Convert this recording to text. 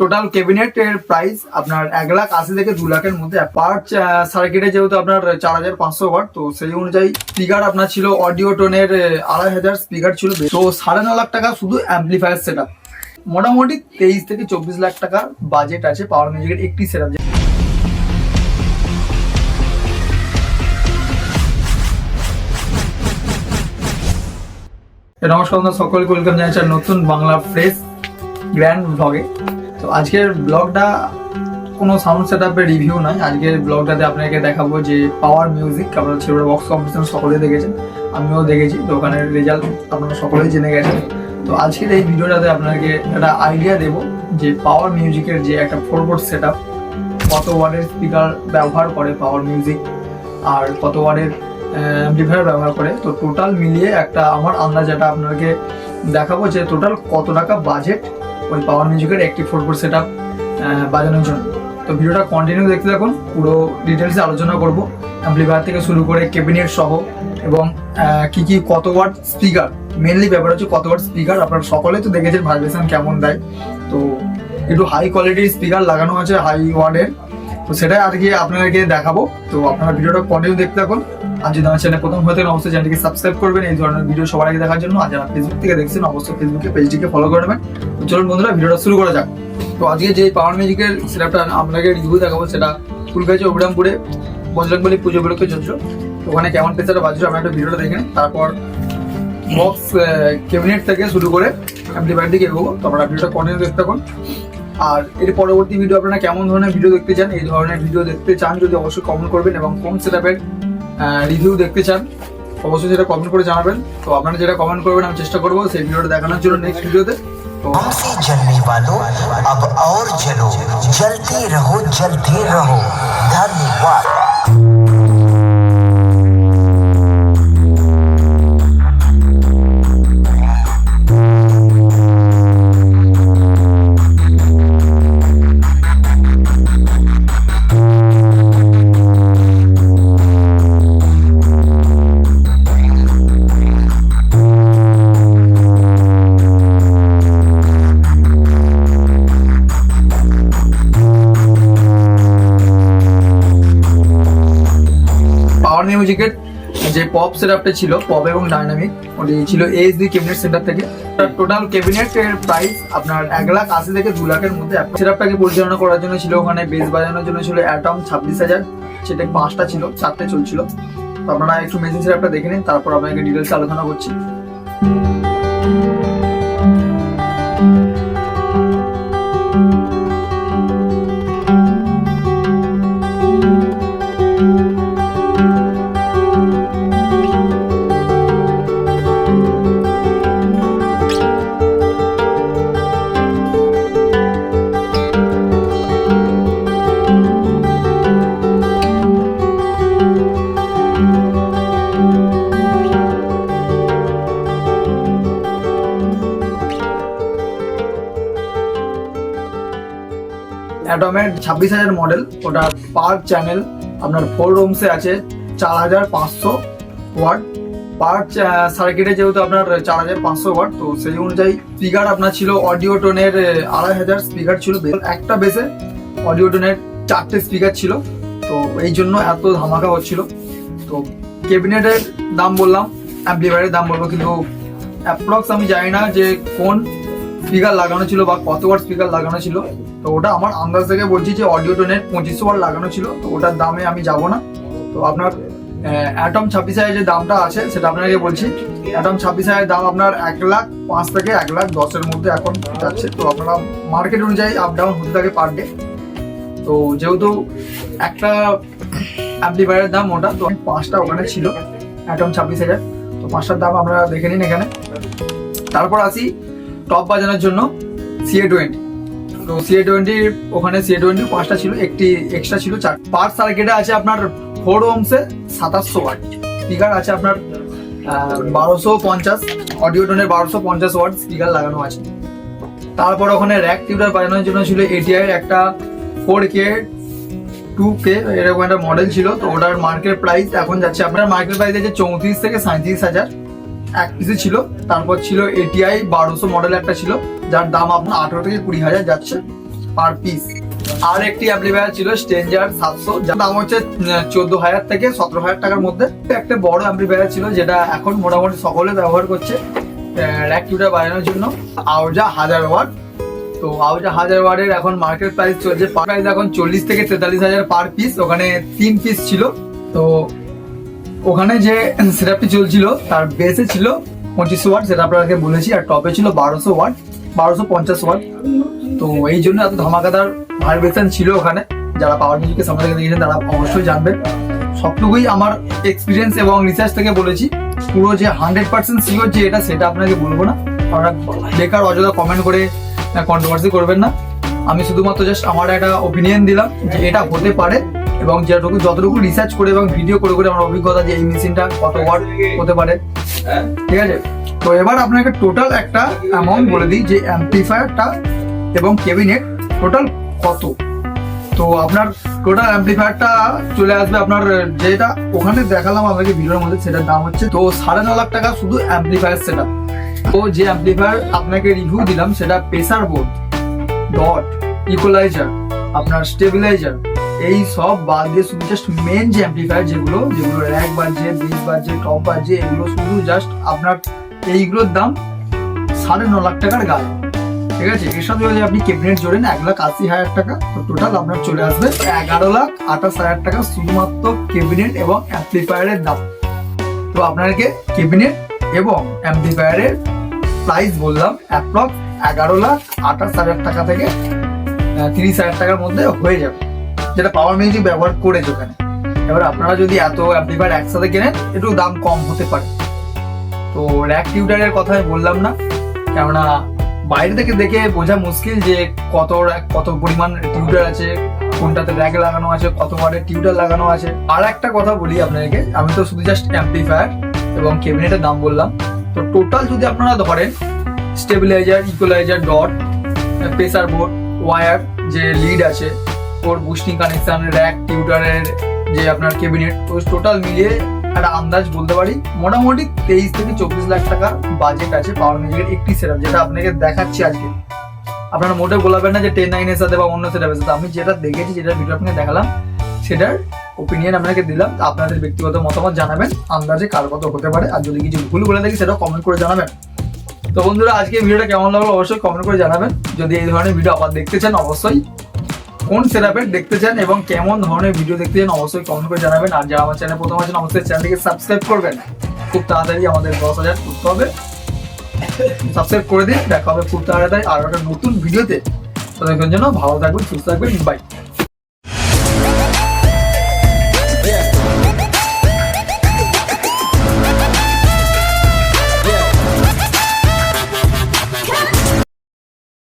Total cabinet এর price আপনার এক লাখ আশি থেকে দু লাখের মধ্যে পার সার্কিটে যেহেতু আপনার চার হাজার পাঁচশো ওয়াট তো সেই অনুযায়ী স্পিকার আপনার ছিল অডিও টোনের আড়াই হাজার স্পিকার ছিল তো সাড়ে ন লাখ টাকা শুধু অ্যাম্পলিফায়ার সেট মোটামুটি তেইশ থেকে চব্বিশ লাখ টাকা বাজেট আছে পাওয়ার মিউজিকের একটি সেট নমস্কার সকলকে ওয়েলকাম জানাচ্ছি নতুন বাংলা ফ্রেশ গ্র্যান্ড ব্লগে তো আজকের ব্লগটা কোনো সাউন্ড সেট আপের রিভিউ নয়। আজকের ব্লগটাতে আপনাকে দেখাবো যে পাওয়ার মিউজিক আপনার ছিল বক্স কম্পিটিশন সকলেই দেখেছেন। আমিও দেখেছি, তো রেজাল্ট আপনারা সকলেই জেনে গেছেন। তো আজকের এই ভিডিওটাতে আপনাকে একটা আইডিয়া দেবো যে পাওয়ার মিউজিকের যে একটা ফোর বোর্ড সেট আপ কত ওয়ার্ডের স্পিকার ব্যবহার করে পাওয়ার মিউজিক আর কত ওয়ার্ডের অ্যাম্পলিফায়ার ব্যবহার করে। তো টোটাল মিলিয়ে একটা আমার আন্দাজ এটা আপনাকে দেখাবো যে টোটাল কত টাকা বাজেট ওই পাওয়ার মিউজিকের একটি ফোর ফোর সেট আপ বাজানোর জন্য। তো ভিডিওটা কন্টিনিউ দেখতে থাকুন, পুরো ডিটেলসে আলোচনা করব। অ্যাম্পলিফায়ার থেকে শুরু করে ক্যাবিনেট সহ এবং কি কি কত ওয়াট স্পিকার মেনলি ব্যাপার হচ্ছে কত ওয়াট স্পিকার আপনারা সকলেই তো দেখেছেন ভাইব্রেশন কেমন দেয়। তো একটু হাই কোয়ালিটির স্পিকার লাগানো আছে হাই ওয়ার্ডের তো সেটাই আর কি আপনাদেরকে দেখাবো। তো আপনারা ভিডিওটা কন্টিনিউ দেখতে থাকুন। আর যদি আমার চ্যানেল প্রথম হতে অবশ্যই চ্যানেলটিকে সাবস্ক্রাইব করবেন। এই ধরনের ভিডিও সবার আগে দেখার জন্য। আর যারা ফেসবুক থেকে দেখছেন, অবশ্যই ফেসবুকে পেজটিকে ফলো করে নেবেন। তো চলুন বন্ধুরা, ভিডিওটা শুরু করা যাক। তো আজকে যে পাওয়ার মিউজিকের সেটআপটা আপনাকে রিভিউ দেখাবো, সেটা ফুলগাছি অবিরামপুরে বজরংবলী পুজো উপলক্ষে চলছে তো ওখানে কেমন প্রেসারটা বাজছে আপনারা একটা ভিডিওটা দেখেন তারপর বক্স ক্যাবিনেট থেকে শুরু করে অ্যাম্পলিফায়ার দিকে এগোবো। তো আপনারা ভিডিওটা কন্টিনিউ দেখতে থাকুন। আর এর পরবর্তী ভিডিও আপনারা কেমন ধরনের ভিডিও দেখতে চান, এই ধরনের ভিডিও দেখতে চান, যদি অবশ্যই কমেন্ট করবেন এবং কোন সেটআপের রিভিউ দেখতে চান অবশ্যই সেটা কমেন্ট করে জানাবেন তো আপনারা যেটা কমেন্ট করবেন আমি চেষ্টা করবো সেই ভিডিওটা দেখানোর জন্য নেক্সট ভিডিওতে তো हमसे जलने वालों अब और जलो जलते रहो जलते रहो পাওয়ার মিউজিকের যে পপ সেটআপটা ছিল পপ এবং ডাইনামিক ওটি ছিল এইচ ডি ক্যাবিনেট সেন্টার থেকে। টোটাল ক্যাবিনেট এর প্রাইস আপনার এক লাখ আশি থেকে দু লাখের মধ্যে সেটআপটাকে পরিচালনা করার জন্য ছিল ওখানে বেস বাজানোর জন্য ছিল অ্যাটম ছাব্বিশ হাজার। সেটা পাঁচটা ছিল, চারটে চলছিল। তো আপনারা একটু মেশিন সেটআপটা দেখে নিন, তারপর আপনাকে ডিটেলস আলোচনা করছি। অ্যাটমের ছাব্বিশ হাজার মডেল ওটা পার চ্যানেল আপনার ফোর রুমসে আছে, চার হাজার পাঁচশো ওয়াট পার সার্কিটে যেহেতু আপনার চার হাজার পাঁচশো ওয়াট তো সেই অনুযায়ী স্পিকার আপনার ছিল অডিও টোনের আড়াই হাজার স্পিকার ছিল। একটা বেসে অডিও টোনের চারটে স্পিকার ছিল। তো এই জন্য এত ধামাকা হচ্ছিল। তো ক্যাবিনেটের দাম বললাম অ্যাম্পলিফায়ারের দাম বলব, কিন্তু অ্যাপ্রক্স আমি জানি না যে কোন স্পিকার লাগানো ছিল বা কত ওয়াট স্পিকার লাগানো ছিল। তো ওটা আমার আন্দাজ থেকে বলছি যে অডিও টোনের পঁচিশশো ওয়াট লাগানো ছিল, তো ওটার দামে আমি যাব না। তো আপনার অ্যাটম ছাব্বিশ হাজার যে দামটা আছে, সেটা আপনাকে বলছি। অ্যাটম ছাব্বিশ হাজার দাম আপনার এক লাখ পাঁচ থেকে এক লাখ দশের মধ্যে এখন যাচ্ছে। তো আপনারা মার্কেট অনুযায়ী আপ ডাউন হতে থাকে পার ডে তো যেহেতু একটা অ্যাম্পলিফায়ারের দাম ওটা, তো পাঁচটা ওখানে ছিল অ্যাটম ছাব্বিশ হাজার। তো পাঁচটার দাম আমরা দেখে নিন এখানে। তারপর আসি টপ বাজানোর জন্য সিএ টোয়েন্টি তো সিএ টোয়েন্টির ওখানে সিএ টোয়েন্টি পাঁচটা ছিল, একটি এক্সট্রা ছিল, চার পার সার্কিটে আছে আপনার ফোর ওমসে সাতাশশো ওয়াট স্পিকার আছে আপনার বারোশো পঞ্চাশ অডিও টোনের বারোশো পঞ্চাশ ওয়াট স্পিকার লাগানো আছে। তারপর ওখানে র্যাক টিউটার বাজানোর জন্য ছিল এটিআই একটা ফোর কে টু কে এরকম একটা মডেল ছিল। তো ওটার মার্কেট প্রাইস এখন যাচ্ছে, আপনার মার্কেট প্রাইস আছে চৌত্রিশ থেকে সাঁত্রিশ হাজার। এক পিসে ছিল, তারপর ছিল এটিআই বারোশো মডেল একটা ছিল, যার দাম আপনার আঠারো থেকে কুড়ি হাজার যাচ্ছে পার পিস আর একটি অ্যাম্পলিফায়ার ছিল স্টেঞ্জার সাতশো, যার দাম হচ্ছে চোদ্দ হাজার থেকে সতেরো হাজার টাকার মধ্যে। একটা বড় অ্যাম্পলিফায়ার ছিল, যেটা এখন মোটামুটি সকলে ব্যবহার করছে র্যাক বাজানোর জন্য। আউজা হাজার ওয়াট। তো আউজা হাজার ওয়ার্ডের এখন মার্কেট প্রাইস চলছে প্রাইস এখন চল্লিশ থেকে তেতাল্লিশ হাজার পার পিস ওখানে তিন পিস ছিল। তো ওখানে যে সেটআপটি চলছিল, তার বেসে ছিল পঁচিশশো ওয়াট, সেটা আপনাকে বলেছি, আর টপে ছিল বারোশো ওয়াট, বারোশো পঞ্চাশ ওয়াট। তো এই জন্য এত ধামাকাদার ভাইব্রেশন ছিল ওখানে। যারা পাওয়ার মিউজিকের সামনে থেকে দেখেছেন, তারা অবশ্যই জানবেন। সবটুকুই আমার এক্সপিরিয়েন্স এবং রিসার্চ থেকে বলেছি। পুরো যে হান্ড্রেড পার্সেন্ট শিওর যে এটা, সেটা আপনাকে বলব না। আপনারা বেকার, অযথা কমেন্ট করে কন্ট্রোভার্সি করবেন না। আমি শুধুমাত্র জাস্ট আমার একটা ওপিনিয়ন দিলাম যে এটা হতে পারে। এবং যেটুকু যতটুকু রিসার্চ করে এবং ভিডিও করে করে আমার অভিজ্ঞতা যে এই মেশিনটা কত ওয়াট হতে পারে। ঠিক আছে? তো এবার আপনাকে টোটাল একটা অ্যামাউন্ট বলে দিই যে অ্যাম্পলিফায়ারটা এবং কেবিনেট টোটাল কত? তো আপনার টোটাল অ্যাম্পলিফায়ারটা চলে আসবে আপনার যেটা ওখানে দেখালাম আপনাকে ভিডিওর মধ্যে, সেটার দাম হচ্ছে, তো সাড়ে ন লাখ টাকা শুধু অ্যাম্পলিফায়ার সেটা তো যে অ্যাম্পলিফায়ার আপনাকে রিভিউ দিলাম, সেটা প্রেসার বোর্ড ডট ইকোলাইজার আপনার স্টেবিলাইজার এই সব বাদ দিয়ে শুধু জাস্ট মেন যে অ্যাম্পলিফায়ার যেগুলো যেগুলো র্যাক বাজছে বেস বাজছে টপ বাজছে, এগুলো শুধু জাস্ট আপনার এইগুলোর দাম সাড়ে ন লাখ টাকার গায়ে ঠিক আছে? এর সাথে যদি আপনি ক্যাবিনেট জোড়েন, এক লাখ আশি হাজার টাকা, তো টোটাল আপনার চলে আসবে এগারো লাখ আঠাশ হাজার টাকা শুধুমাত্র ক্যাবিনেট এবং অ্যাম্পলিফায়ারের দাম। তো আপনাকে ক্যাবিনেট এবং অ্যাম্পলিফায়ারের প্রাইস বললাম অ্যাপ্রক্স এগারো লাখ আঠাশ হাজার টাকা থেকে তিরিশ হাজার টাকার মধ্যে হয়ে যাবে। যেটা পাওয়ার মিউজিক ব্যবহার করেছে ওখানে। এবার আপনারা যদি এত অ্যাম্পলিফায়ার একসাথে কেনেন, একটু দাম কম হতে পারে। তো র্যাক টিউটারের কথা আমি বললাম না, কেননা বাইরে থেকে দেখে বোঝা মুশকিল যে কত কত পরিমাণ টিউটার আছে, কোনটাতে র্যাক লাগানো আছে, কত ওয়াটের টিউটার লাগানো আছে। আর একটা কথা বলি আপনাদেরকে, আমি তো শুধু জাস্ট অ্যাম্পলিফায়ার এবং ক্যাবিনেটের দাম বললাম। তো টোটাল যদি আপনারা ধরেন stabiliser equaliser dot pressure board war যে লিড আছে ওর বুস্টিং কানেকশন র্যাক টিউটারের যে আপনার ক্যাবিনেট তো টোটাল মিলিয়ে একটা আন্দাজ বলতে পারি, মোটামুটি তেইশ থেকে চব্বিশ লাখ টাকার বাজেট আছে পাওয়ার মিউজিকের একটি সেটআপ যেটা আপনাকে দেখাচ্ছি আজকে। আপনারা মোটেও বলাবেন না যে টেন নাইনের সাথে বা অন্য সেটআপের সাথে। আমি যেটা দেখেছি, যেটা ভিডিও আপনাকে দেখালাম, সেটার ওপিনিয়ন আপনাকে দিলাম, আপনাদের ব্যক্তিগত মতামত জানাবেন, আন্দাজে কার কত হতে পারে, আর যদি কিছু ভুল বলে থাকি, সেটাও কমেন্ট করে জানাবেন। তো বন্ধুরা, আজকে ভিডিওটা কেমন লাগল অবশ্যই কমেন্ট করে জানাবেন। যদি এই ধরনের ভিডিও আবার দেখতে চান, অবশ্যই কোন সেটআপের দেখতে চান এবং কেমন ধরনের ভিডিও দেখতে চান অবশ্যই কমেন্ট করে জানাবেন। আর যারা আমার চ্যানেল প্রথম আছেন, অবশ্যই চ্যানেলটিকে সাবস্ক্রাইব করবেন। খুব তাড়াতাড়ি আমাদের দশ হাজার করতে হবে। সাবস্ক্রাইব করে দিন, দেখা হবে খুব তাড়াতাড়ি আর একটা নতুন ভিডিওতে তাদের জন্য ভালো থাকবেন, সুস্থ থাকবেন বাই